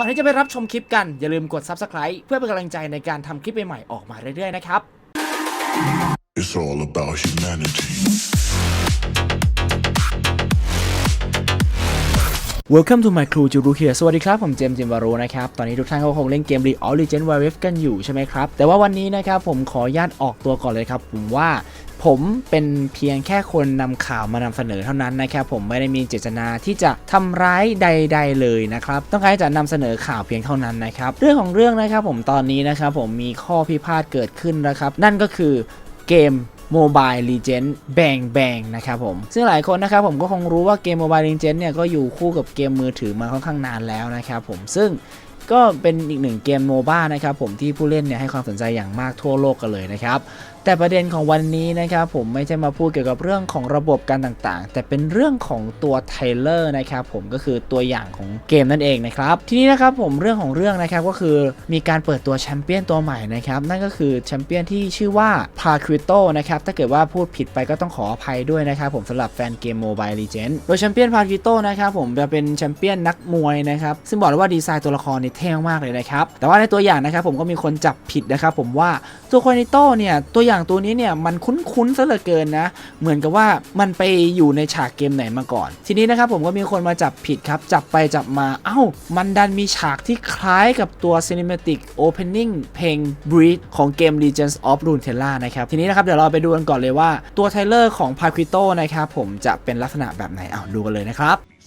ก่อนที่จะไปรับชมคลิปกันอย่าลืมกด Subscribe เพื่อเป็นกำลังใจในการทำคลิปใหม่ๆออกมาเรื่อยๆนะครับ It's all about humanity. Welcome to my crew จูรุเคียสวัสดีครับ ผมเจมส์จิมวารุนะครับ ตอนนี้ทุกท่านก็คงเล่นเกม League of Legends Wild กันอยู่ใช่ไหมครับ แต่ว่าวันนี้นะครับผมขออนุญาตออกตัวก่อนเลยครับผมว่าผมเป็นเพียงแค่คนนำข่าวมานำเสนอเท่านั้นนะครับผมไม่ได้มีเจตนาที่จะทำร้ายใด ๆ เลยนะครับต้องการจะนำเสนอข่าวเพียงเท่านั้นนะครับเรื่องของเรื่องนะครับผมตอนนี้นะครับผมมีข้อพิพาทเกิดขึ้นนะครับนั่นก็คือเกม Mobile Legend Bang Bang นะครับผม ซึ่งหลายคนนะครับผมก็คงรู้ว่าเกม Mobile Legend เนี่ยก็อยู่คู่กับเกมมือถือมาค่อนข้างนานแล้วนะครับผม ซึ่งก็เป็นอีกหนึ่งเกมโมบ้านะครับผมที่ผู้เล่นเนี่ยให้ความสนใจอย่างมากทั่วโลกกันเลยนะครับ แต่ประเด็นของวันนี้นะครับผมไม่ใช่มาพูดเกี่ยวกับเรื่องของระบบการต่างๆ แต่เป็นเรื่องของตัวเทเลอร์นะครับผมก็คือตัวอย่างของเกมนั่นเองนะครับทีนี้นะครับผมเรื่องของเรื่องนะครับก็คือมีการเปิดตัวแชมเปี้ยนตัวใหม่นะครับนั่นก็คือแชมเปี้ยนที่ชื่อว่าพาคริโตนะครับถ้าเกิดว่าพูดผิดไปก็ต้องขออภัยด้วยนะครับผมสำหรับแฟนเกม Mobile Legends โดยแชมเปี้ยนพาคริโตนะครับผมจะเป็นแชมเปี้ยนนักมวยนะครับซึ่งบอกเลยว่าดีไซน์ตัวละครนี่เท่มากเลยนะครับแต่ว่าในตัวอย่างนะครับผมก็มีคนจับผิดนะครับผมว่าตัวคอนิโตเนี่ยตัวอย่างตัวนี้เนี่ยมันคุ้นๆซะเหลือเกินนะ เหมือนกับว่ามันไปอยู่ในฉากเกมไหนมาก่อน ทีนี้นะครับผมก็มีคนมาจับผิดครับ จับไปจับมา เอ้า มันดันมีฉากที่คล้ายกับตัว Cinematic Opening เพลง Breathe ของเกม Legends of Runeterra นะครับ ทีนี้นะครับเดี๋ยวเราไปดูกันก่อนเลยว่าตัวไทเลอร์ของ p a q u i t o นะครับผมจะเป็นลักษณะแบบไหนเอาดูกันเลยนะครับ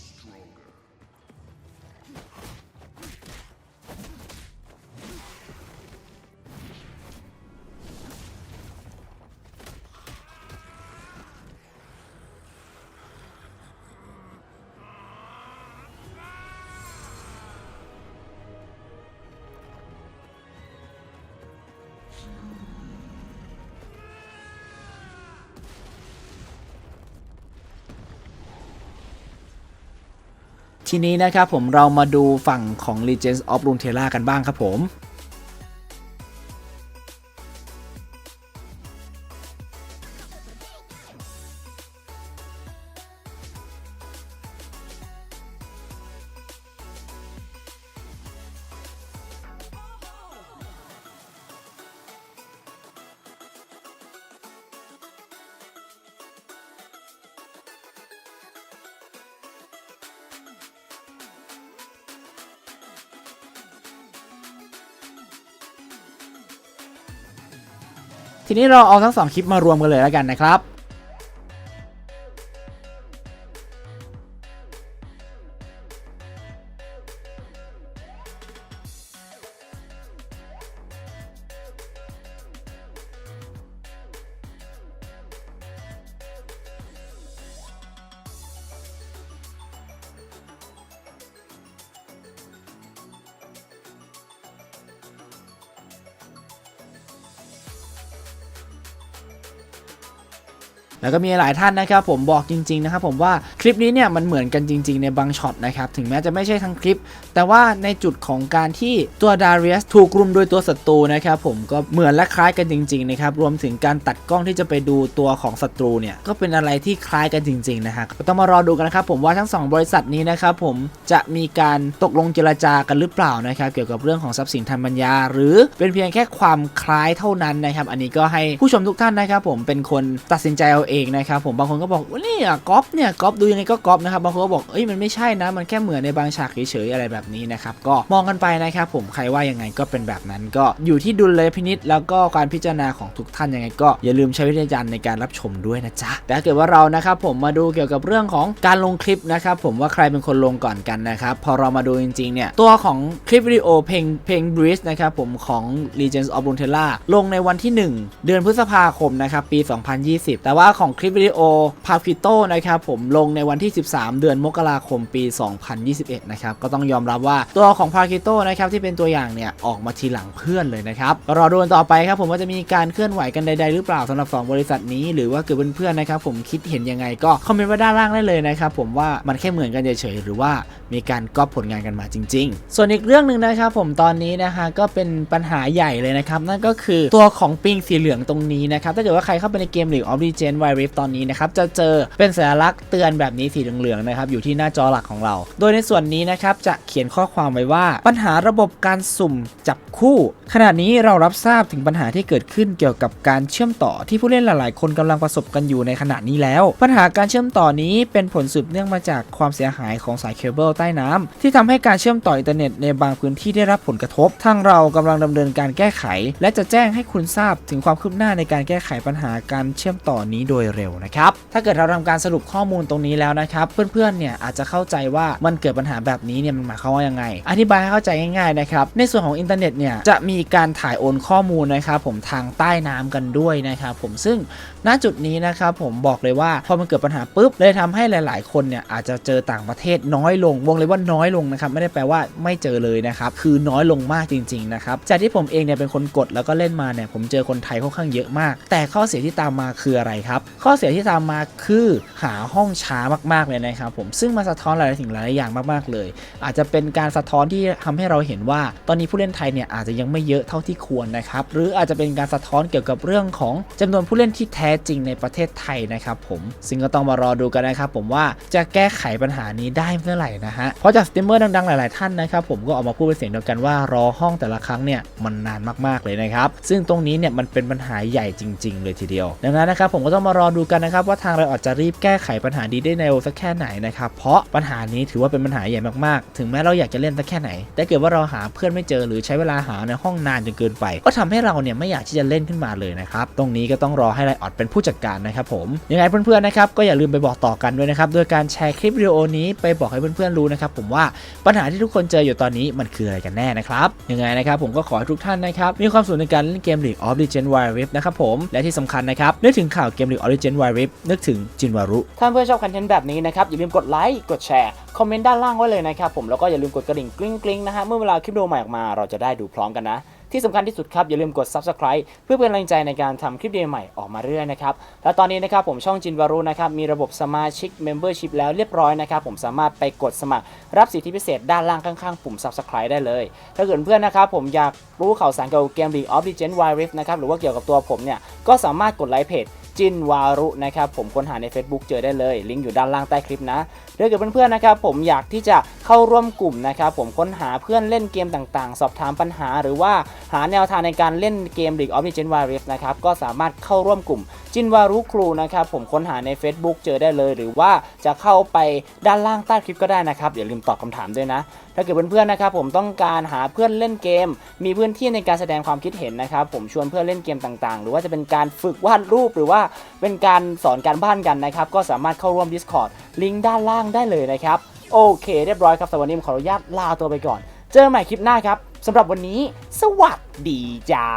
ทีนี้นะครับผมเรามาดูฝั่งของ Legends of Runeterra กันบ้างครับผม ทีนี้เราเอาทั้งสองคลิปมารวมกันเลยแล้วกันนะครับ แล้วก็มีหลายท่านนะครับผมบอกจริงๆนะครับผมว่าคลิปนี้เนี่ยมันเหมือนกันจริง ๆ ในบางช็อตนะครับถึงแม้จะไม่ใช่ทั้งคลิป แต่ว่าในจุดของการที่ตัวดาริอัสถูกรุมโดยตัวศัตรูนะครับผมก็เหมือนและคล้ายกันจริงๆนะครับรวมถึงการตัดกล้องที่จะไปดูตัวของศัตรูเนี่ยก็เป็นอะไรที่คล้ายกันจริงๆนะฮะต้องมารอดูกันนะครับผมว่าทั้งสองบริษัทนี้นะครับผมจะมีการตกลงเจรจากันหรือเปล่านะครับเกี่ยวกับเรื่องของทรัพย์สินทางปัญญา หรือเป็นเพียงแค่ความคล้ายเท่านั้นนะครับอันนี้ก็ให้ผู้ชมทุกท่านนะครับผมเป็นคนตัดสินใจเอาเองนะครับผมบางคนก็บอกว่านี่อะก๊อปเนี่ยก๊อปดูยังไงก็ก๊อปนะครับบางคนก็บอกเอ้ยมันไม่ใช่นะ มันแค่เหมือนในบางฉากเฉยๆอะไรแบบนี้นะครับก็มองกันไปนะครับผมใครว่ายังไงก็เป็นแบบนั้น ก็อยู่ที่ดุลยพินิษแล้วก็การพิจารณาของทุกท่านยังไงก็อย่าลืมใช้วิจารณญาณในการรับชมด้วยนะจ๊ะแต่ถ้าเกิดว่าเรานะครับผมมาดูเกี่ยวกับเรื่องของการลงคลิปนะครับผมว่าใครเป็นคนลงก่อนกันนะครับพอเรามาดูจริงๆเนี่ยตัวของคลิปวิดีโอเพลงเพลง Breeze นะครับผมของ Legends of Runeterra ลงในวันที่ 1 เดือนพฤษภาคมนะครับปี 2020 แต่ว่าขของคลิปวิดีโอ p a พิโตนะครับผมลงในวันที่ 13 เดือนมกราคมปี 2021 นะครับก็ต้องยอมรับว่าตัวของ p a พิโตนะครับที่เป็นตัวอย่างเนี่ยออกมาทีหลังเพื่อนเลยนะครับรอดูกันต่อไปครับผมว่าจะมีการเคลื่อนไหวกันใดๆหรือเปล่าสำหรับ 2 บริษัทนี้หรือว่าเกิดเพื่อนๆนะครับผมคิดเห็นยังไงก็คอมเมนต์ไว้ด้านล่างได้เลยนะครับผมว่ามันแค่เหมือนกันเฉยๆหรือว่ามีการก๊อปผลงานกันมาจริง ๆ ส่วนอีกเรื่องหนึ่งนะครับผมตอนนี้นะฮะก็เป็นปัญหาใหญ่เลยนะครับนั่นก็คือตัวของปิงสีเหลืองตรงนี้นะครับถ้าเกิดว่าใครเข้าไปในเกม League of Legends Wild Rift ตอนนี้นะครับจะเจอเป็นสัญลักษณ์เตือนแบบนี้สีเหลืองๆนะครับอยู่ที่หน้าจอหลักของเรา โดยในส่วนนี้นะครับจะเขียนข้อความไว้ว่าปัญหาระบบการสุ่มจับคู่ ขณะนี้เรารับทราบถึงปัญหาที่เกิดขึ้นเกี่ยวกับการเชื่อมต่อที่ผู้เล่นหลายๆ คนกำลังประสบกันอยู่ในขณะนี้แล้ว ปัญหาการเชื่อมต่อนี้เป็นผลสืบเนื่องมาจากความเสียหายของสายเคเบิลใต้น้ำที่ทำให้การเชื่อมต่ออินเทอร์เน็ตในบางพื้นที่ได้รับผลกระทบ ทางเรากำลังดำเนินการแก้ไข และจะแจ้งให้คุณทราบถึงความคืบหน้าในการแก้ไขปัญหาการเชื่อมต่อนี้โดยเร็วนะครับ ถ้าเกิดเราทำการสรุปข้อมูลตรงนี้แล้วนะครับ เพื่อนๆเนี่ยอาจจะเข้าใจว่ามันเกิดปัญหาแบบนี้เนี่ยมันหมายความว่ายังไง อธิบายให้เข้าใจง่ายๆนะครับ ในส่วนของอินเทอร์เน็ตเนี่ยจะมีการถ่ายโอนข้อมูลนะครับผมทางใต้น้ำกันด้วยนะครับผมซึ่ง ณจุดนี้นะครับผมบอกเลยว่าพอมันเกิดปัญหาปุ๊บเลยทำให้หลาย ๆ คนเนี่ยอาจจะเจอต่างประเทศน้อยลงวงเลยว่าน้อยลงนะครับไม่ได้แปลว่าไม่เจอเลยนะครับคือน้อยลงมากจริง ๆ นะครับจากที่ผมเองเนี่ยเป็นคนกดแล้วก็เล่นมาเนี่ยผมเจอคนไทยค่อนข้างเยอะมาก แต่ข้อเสียที่ตามมาคืออะไรครับ ข้อเสียที่ตามมาคือหาห้องช้ามากๆเลยนะครับผมซึ่งมาสะท้อนหลายสิ่งหลายอย่างมากๆเลย อาจจะเป็นการสะท้อนที่ทำให้เราเห็นว่า ตอนนี้ผู้เล่นไทยเนี่ยอาจจะยังไม่เยอะเท่าที่ควรนะครับหรืออาจจะเป็นการสะท้อนเกี่ยวกับเรื่องของจำนวนผู้เล่นที่แท้จริงในประเทศไทยนะครับผมซึ่งก็ต้องมารอดูกันนะครับผมว่าจะแก้ไขปัญหานี้ได้เมื่อไหร่นะฮะเพราะจากสตรีมเมอร์ดังๆหลายๆท่านนะครับผมก็ออกมาพูดเป็นเสียงเดียวกันว่ารอห้องแต่ละครั้งเนี่ยมันนานมากๆเลยนะครับซึ่งตรงนี้เนี่ยมันเป็นปัญหาใหญ่จริง ๆ เลยทีเดียว ดังนั้นนะครับผมก็ต้องมารอดูกันนะครับว่าทางเราอาจจะรีบแก้ไขปัญหานี้ได้ในร็วสักแค่ไหนนะครับเพราะปัญหานี้ถือว่าเป็นปัญหาใหญ่มากๆ ถึงแม้เราอยากจะเล่นสักแค่ไหน แต่เกิดว่าเราหาเพื่อนไม่เจอหรือใช้เวลาหาในห้องนานจนเกินไป ก็ทำให้เราเนี่ยไม่อยากที่จะเล่นขึ้นมาเลยนะครับตรงนี้ก็ต้องรอให้ไลออดเป็นผู้จัดการนะครับผมยังไงเพื่อนๆนะครับก็อย่าลืมไปบอกต่อกันด้วยนะครับโดยการแชร์คลิปวิดีโอนี้ไปบอกให้เพื่อนๆรู้นะครับผมว่าปัญหาที่ทุกคนเจออยู่ตอนนี้มันคืออะไรกันแน่นะครับยังไงนะครับผมก็ขอให้ทุกท่านนะครับมีความสุขในการเล่นเกม League of Legends Wild Rift นะครับผมและที่สำคัญนะครับนึกถึงข่าวเกม League of Legends Wild Rift นึกถึงจินวารุถ้าเพื่อนชอบคอนเทนต์แบบนี้นะครับอย่าลืมกดไลค์กดแชร์คอมเมนต์ด้านล่างไว้เลยนะครับผมแล้วก็อย่าลืมกดกระดิ่งกริ๊งกริ๊งนะฮะเมื่อเวลาคลิปวิดีโอใหม่ออกมาเราจะได้ดูพร้อมกันนะ ที่สำคัญที่สุดครับอย่าลืมกด subscribe เพื่อเป็นกำลังใจในการทำคลิปดีใหม่ออกมาเรื่อยนะครับและตอนนี้นะครับผมช่องจินวารุนะครับมีระบบสมาชิก membership แล้วเรียบร้อยนะครับผมสามารถไปกดสมัครรับสิทธิพิเศษด้านล่างข้างๆปุ่ม subscribe ได้เลย ถ้าเกิดเพื่อนนะครับผมอยากรู้ข่าวสารเกี่ยวกับเกม League of Legends Wild Rift นะครับหรือว่าเกี่ยวกับตัวผมเนี่ยก็สามารถกดไลค์เพจจินวารุนะครับผมค้นหาใน Facebook เจอได้เลย ลิงก์อยู่ด้านล่างใต้คลิปนะถ้าเกิดเพื่อนๆนะครับผมอยากที่จะเข้าร่วมกลุ่มนะครับผมค้นหาเพื่อนเล่นเกมต่างๆ สอบถามปัญหา หรือว่าหาแนวทางในการเล่นเกม League of Legends Wild Rift นะครับก็สามารถเข้าร่วมกลุ่มจินวารุครูนะครับผมค้นหาใน Facebook เจอได้เลย หรือว่าจะเข้าไปด้านล่างใต้คลิปก็ได้นะครับอย่าลืมตอบคำถามด้วยนะ ถ้าเกิดเพื่อนๆนะครับผมต้องการหาเพื่อนเล่นเกม มีพื้นที่ในการแสดงความคิดเห็นนะครับผมชวนเพื่อนเล่นเกมต่างๆ หรือว่าจะเป็นการฝึกวาดรูปหรือว่าเป็นการสอนการบ้านกันนะครับก็สามารถเข้าร่วม Discord ลิงก์ด้านล่างได้เลยนะครับ โอเค เรียบร้อยครับสำหรับวันนี้ผมขออนุญาตลาตัวไปก่อน เจอกันใหม่คลิปหน้าครับสำหรับวันนี้ สวัสดีจ้า